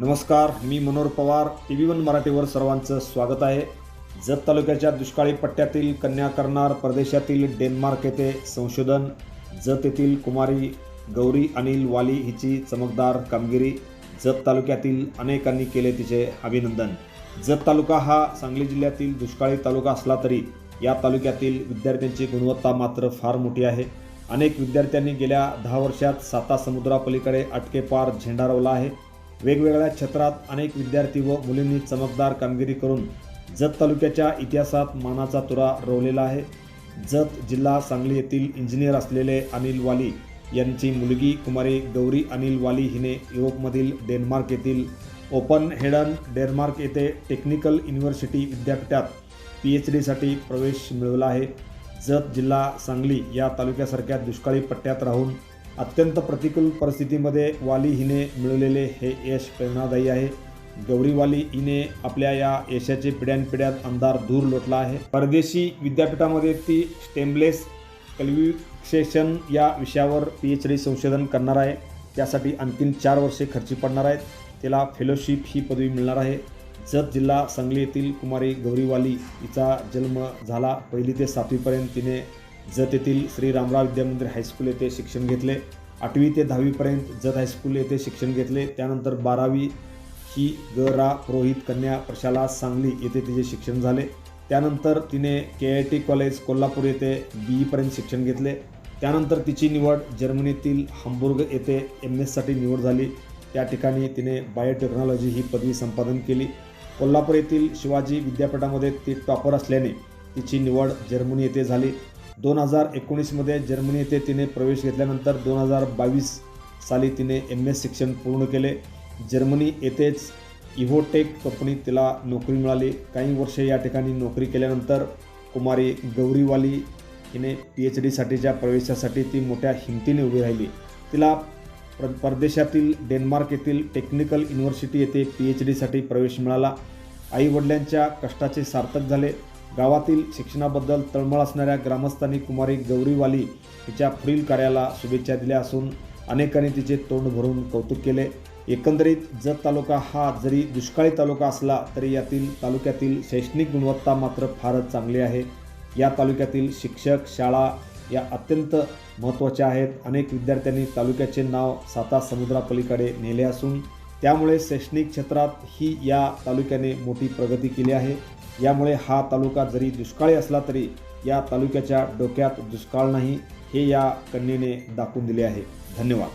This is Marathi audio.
नमस्कार मी Manohar Pawar T V one मराठीवर सर्वांचं स्वागत आहे. जत तालुक्याच्या दुष्काळी पट्ट्यातील कन्या करणार प्रदेशातील डेन्मार्क येथे संशोधन जत येथील कुमारी गौरी अनिल वाली हिची चमकदार कामगिरी जत तालुक्यातील अनेकांनी केले तिचे अभिनंदन. जत तालुका हा सांगली जिल्ह्यातील दुष्काळी तालुका असला तरी या तालुक्यातील विद्यार्थ्यांची गुणवत्ता मात्र फार मोठी आहे. अनेक विद्यार्थ्यांनी गेल्या दहा वर्षात साता समुद्रापलीकडे अटकेपार झेंडारवला आहे. वेगवेगळ्या क्षेत्रात अनेक विद्यार्थी व मुलींनी चमकदार कामगिरी करून जत तालुक्याच्या इतिहासात मानाचा तुरा रोवलेला आहे. जत जिल्हा सांगली येथील इंजिनियर असलेले अनिल वाली यांची मुलगी कुमारी गौरी अनिल वाली हिने युरोपमधील डेन्मार्क येथील ओपन हेडन डेन्मार्क येथे टेक्निकल युनिव्हर्सिटी विद्यापीठात पी एच डीसाठी प्रवेश मिळवला आहे. जत जिल्हा सांगली या तालुक्यासारख्या दुष्काळी पट्ट्यात राहून अत्यंत प्रतिकूल परिस्थितीमध्ये वाली हिने मिळवलेले हे यश प्रेरणादायी आहे. गौरी वाली हिने आपल्या या यशाचे पिढ्यानपिढ्यात अंधार धूर लोटला आहे. परदेशी विद्यापीठामध्ये ती स्टेमलेस कल्विक्सेशन या विषयावर पी एच डी संशोधन करणार आहे. त्यासाठी आणखीन चार वर्षे खर्ची पडणार आहेत. तिला फेलोशिप ही पदवी मिळणार आहे. जत जिल्हा सांगली येथील कुमारी गौरीवाली हिचा जन्म झाला. पहिली ते सातवीपर्यंत तिने जत येथील श्री रामराव विद्यामंदिर हायस्कूल येथे शिक्षण घेतले. आठवी ते दहावीपर्यंत जत हायस्कूल येथे शिक्षण घेतले. त्यानंतर बारावी ही ग रा पुरोहित कन्या प्रशाला सांगली येथे तिचे शिक्षण झाले. त्यानंतर तिने K I T college Kolhapur येथे बी ईपर्यंत शिक्षण घेतले. त्यानंतर तिची निवड जर्मनीतील हांबुर्ग येथे एम एससाठी निवड झाली. त्या ठिकाणी तिने बायोटेक्नॉलॉजी ही पदवी संपादन केली. कोल्हापूर येथील शिवाजी विद्यापीठामध्ये ती टॉपर असल्याने तिची निवड जर्मनी येथे झाली. दोन हजार एकोणीसमध्ये जर्मनी येथे तिने प्रवेश घेतल्यानंतर दोन हजार बावीस साली तिने एम एस शिक्षण पूर्ण केले. जर्मनी येथेच इव्होटेक कंपनीत तिला नोकरी मिळाली. काही वर्षे या ठिकाणी नोकरी केल्यानंतर कुमारी गौरीवाली हिने पी एच डीसाठीच्या प्रवेशासाठी ती मोठ्या हिमतीने उभी राहिली. तिला प्र परदेशातील डेन्मार्क येथील टेक्निकल युनिव्हर्सिटी येथे पी एच डीसाठी प्रवेश मिळाला. आईवडिलांच्या कष्टाचे सार्थक झाले. गावातील शिक्षणाबद्दल तळमळ असणाऱ्या ग्रामस्थांनी कुमारी गौरीवाली हिच्या पुढील कार्याला शुभेच्छा दिल्या असून अनेकांनी तिचे तोंड भरून कौतुक केले. एकंदरीत जत तालुका हा जरी दुष्काळी तालुका असला तरी यातील तालुक्यातील शैक्षणिक गुणवत्ता मात्र फारच चांगली आहे. या तालुक्यातील शिक्षक शाळा या अत्यंत महत्त्वाच्या आहेत. अनेक विद्यार्थ्यांनी तालुक्याचे नाव साता समुद्रापलीकडे नेले असून त्यामुळे शैक्षणिक क्षेत्रात ही या तालुक्याने मोठी प्रगती केली आहे. यामुळे हा तालुका जरी दुष्काळी असला तरी या तालुक्याच्या डोक्यात दुष्काळ नाही हे या कन्येने दाखवून दिले आहे. धन्यवाद.